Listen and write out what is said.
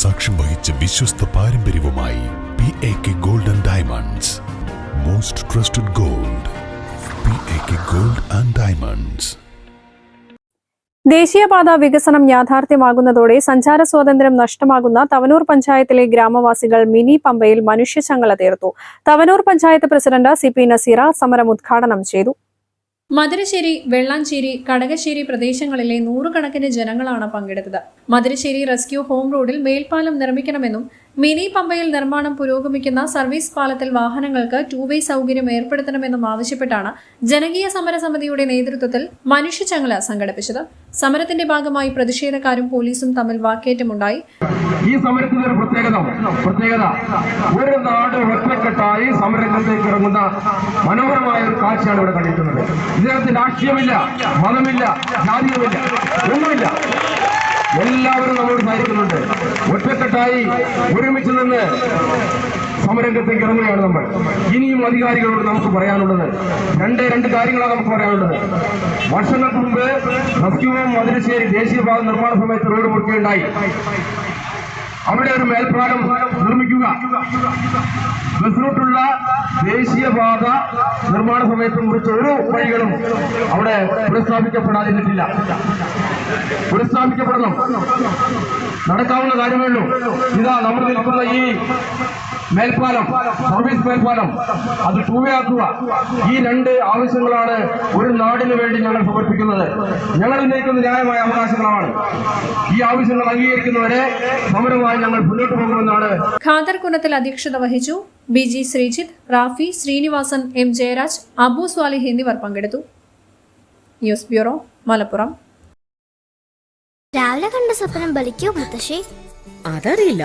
സാക്ഷ്യം വഹിച്ച വിശ്വസ്ത പാരമ്പര്യവുമായി P A K Gold and Diamonds most trusted gold P A K Gold and Diamonds ദേശീയപാത വികസനം യാഥാർത്ഥ്യമാകുന്നതോടെ സഞ്ചാര സ്വാതന്ത്ര്യം നഷ്ടമാകുന്ന തവനൂർ പഞ്ചായത്തിലെ ഗ്രാമവാസികൾ മിനി പമ്പയിൽ മനുഷ്യചങ്ങല തീർത്തു. Thavanur panchayat president C P Naseera സമരം ഉദ്ഘാടനം ചെയ്തു. മധുരശ്ശേരി വെള്ളാഞ്ചേരി കടകശ്ശേരി പ്രദേശങ്ങളിലെ നൂറുകണക്കിന് ജനങ്ങളാണ് പങ്കെടുത്തത്. മധുരശ്ശേരി റെസ്ക്യൂ ഹോം റോഡിൽ മേൽപ്പാലം നിർമ്മിക്കണമെന്നും മിനി പമ്പയിൽ നിർമ്മാണം പുരോഗമിക്കുന്ന സർവീസ് പാലത്തിൽ വാഹനങ്ങൾക്ക് ടൂ വേ സൗകര്യം ഏർപ്പെടുത്തണമെന്നും ആവശ്യപ്പെട്ടാണ് ജനകീയ സമരസമിതിയുടെ നേതൃത്വത്തിൽ മനുഷ്യചങ്ങല സംഘടിപ്പിച്ചത്. സമരത്തിന്റെ ഭാഗമായി പ്രതിഷേധക്കാരും പോലീസും തമ്മിൽ വാക്കേറ്റമുണ്ടായി. ഈ സമരത്തിന്റെ ഒരു പ്രത്യേകത പ്രത്യേകത. ഒരു നാട് ഒറ്റക്കെട്ടായി സമരരംഗത്തേക്ക് ഇറങ്ങുന്ന മനോഹരമായ ഒരു കാഴ്ചയാണ് ഇവിടെ കണ്ടിരിക്കുന്നത്. ഇതിനകത്ത് രാഷ്ട്രീയമില്ല മതമില്ല ജാതിയുമില്ല ഒന്നുമില്ല. എല്ലാവരും നമ്മളോട് സഹായിക്കുന്നുണ്ട് ഒറ്റക്കെട്ടായി ഒരുമിച്ച് നിന്ന് സമരംഗത്തേക്ക് ഇറങ്ങുകയാണ് നമ്മൾ. ഇനിയും അധികാരികളോട് നമുക്ക് പറയാനുള്ളത് രണ്ടേ രണ്ട് കാര്യങ്ങളാണ് നമുക്ക് പറയാനുള്ളത്. വർഷങ്ങൾക്ക് മുമ്പ് റസ്ക്യൂവും മതിരശ്ശേരി ദേശീയപാത നിർമ്മാണ സമയത്ത് റോഡ് മുറിക്കുകയുണ്ടായി അവിടെ ഒരു മേൽപ്പാലം നിർമ്മിക്കുക. ബസ് റൂട്ടുള്ള ദേശീയപാത നിർമ്മാണ സമയത്ത് മുറിച്ച ഒരു വഴികളും അവിടെ പുനഃസ്ഥാപിക്കപ്പെടാതിരുന്നിട്ടില്ല. പുനഃസ്ഥാപിക്കപ്പെടണം. നടക്കാവുന്ന കാര്യമേ ഉള്ളൂ. ഇതാ നമ്മൾ നിൽക്കുന്ന ഈ മേൽപ്പാലം സർവീസ് മേൽപ്പാലം. അത് ടൂവേ ആക്കുക ഈ രണ്ട് ആവശ്യങ്ങളാണ് ഒരു നാടിന് വേണ്ടി ഞങ്ങൾ സമർപ്പിക്കുന്നത്. ഞങ്ങൾ ഉന്നയിക്കുന്ന ന്യായമായ അവകാശങ്ങളാണ്. ഈ ആവശ്യങ്ങൾ അംഗീകരിക്കുന്നവരെ സമരമായി ഞങ്ങൾ മുന്നോട്ട് പോകുമെന്നാണ് ഖാദർ കുന്നത്തിൽ അധ്യക്ഷത വഹിച്ചു B G Sreejith Rafi Sreenivasan M Jayaraj Abu Swalih എന്നിവർ പങ്കെടുത്തു. News bureau Malappuram. രാവിലെ കണ്ട സ്വപ്നം ബലിക്കോ മുത്തശ്ശേ? അതറിയില്ല.